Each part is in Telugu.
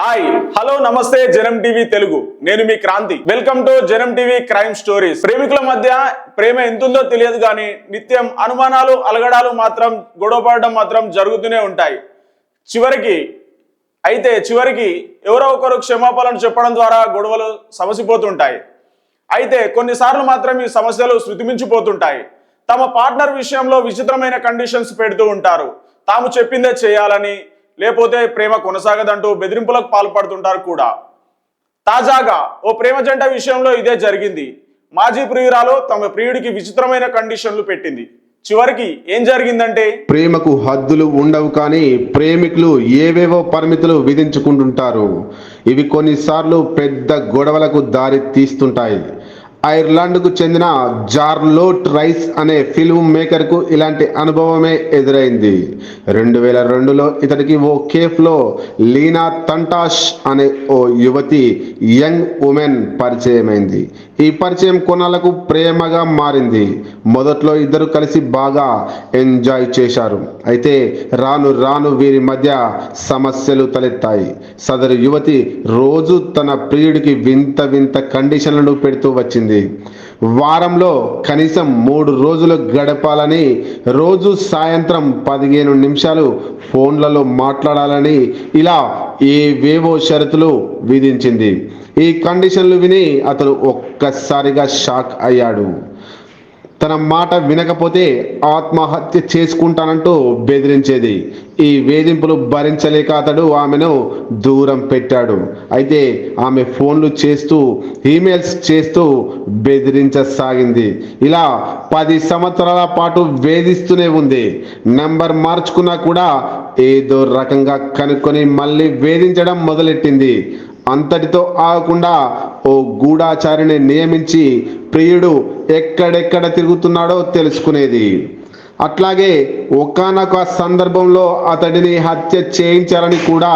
హాయ్ హలో నమస్తే జనం టీవీ తెలుగు. నేను మీ Kranthi. Welcome to Janam TV crime stories ప్రేమికుల మధ్య ప్రేమ ఎంతుందో తెలియదు కానీ నిత్యం అనుమానాలు అలగడాలు మాత్రం గొడవపడడం మాత్రం జరుగుతూనే ఉంటాయి. చివరికి అయితే చివరికి ఎవరో ఒకరు క్షమాపణలు చెప్పడం ద్వారా గొడవలు సమసిపోతుంటాయి. అయితే కొన్నిసార్లు మాత్రం ఈ సమస్యలు శృతిమించిపోతుంటాయి. తమ పార్ట్నర్ విషయంలో విచిత్రమైన కండిషన్స్ పెడుతూ ఉంటారు. తాము చెప్పిందే చేయాలని లేకపోతే ప్రేమ కొనసాగదంటూ బెదిరింపులకు పాల్పడుతుంటారు కూడా. తాజాగా ఓ ప్రేమ జంట విషయంలో ఇదే జరిగింది. మాజీ ప్రియురాలు తమ ప్రియుడికి విచిత్రమైన కండిషన్లు పెట్టింది. చివరికి ఏం జరిగిందంటే? ప్రేమకు హద్దులు ఉండవు కానీ ప్రేమికులు ఏవేవో పరిమితులు విధించుకుంటుంటారు. ఇవి కొన్నిసార్లు పెద్ద గొడవలకు దారి తీస్తుంటాయి. ఐర్లాండ్కు చెందిన జార్లోట్ రైస్ అనే ఫిల్మ్ మేకర్కు ఇలాంటి అనుభవమే ఎదురైంది. రెండు వేల రెండులో ఇతడికి ఓ కేఫ్లో లీనా తంటాష్ అనే ఓ యువతి యంగ్ ఉమెన్ పరిచయమైంది. ఈ పరిచయం కొనాలకు ప్రేమగా మారింది. మొదట్లో ఇద్దరు కలిసి బాగా ఎంజాయ్ చేశారు. అయితే రాను రాను వీరి మధ్య సమస్యలు తలెత్తాయి. సదరు యువతి రోజు తన ప్రియుడికి వింత వింత కండిషన్లను పెడుతూ వచ్చింది. వారంలో కనీసం మూడు రోజులు గడపాలని రోజు సాయంత్రం పదిహేను నిమిషాలు ఫోన్లలో మాట్లాడాలని ఇలా ఏవేవో షరతులు విధించింది. ఈ కండిషన్లు విని అతను ఒక్కసారిగా షాక్ అయ్యాడు. తన మాట వినకపోతే ఆత్మహత్య చేసుకుంటానంటూ బెదిరించేది. ఈ వేధింపులు భరించలేక అతడు ఆమెను దూరం పెట్టాడు. అయితే ఆమె ఫోన్లు చేస్తూ ఈమెయిల్స్ చేస్తూ బెదిరించసాగింది. ఇలా పది సంవత్సరాల పాటు వేధిస్తూనే ఉంది. నంబర్ మార్చుకున్నా కూడా ఏదో రకంగా కనుక్కొని మళ్ళీ వేధించడం మొదలెట్టింది. అంతటితో ఆగకుండా ఓ గూఢాచారిని నియమించి ప్రియుడు ఎక్కడెక్కడ తిరుగుతున్నాడో తెలుసుకునేది. అట్లాగే ఒకానొక సందర్భంలో అతడిని హత్య చేయించాలని కూడా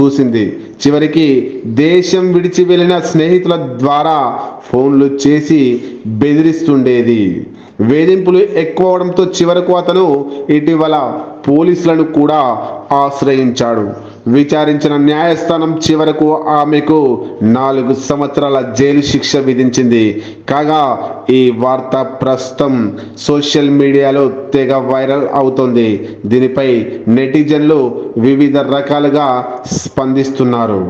చూసింది. చివరికి దేశం విడిచి వెళ్ళిన స్నేహితుల ద్వారా ఫోన్లు చేసి బెదిరిస్తుండేది. వేధింపులు ఎక్కువ అవడంతో చివరకు అతను ఇటీవల పోలీసులను కూడా ఆశ్రయించాడు. విచారించిన న్యాయస్థానం చివరకు ఆమెకు నాలుగు సంవత్సరాల జైలు శిక్ష విధించింది. కాగా ఈ వార్త ప్రస్తుతం సోషల్ మీడియాలో తెగ వైరల్ అవుతోంది. దీనిపై నెటిజన్లు వివిధ రకాలుగా స్పందిస్తున్నారు.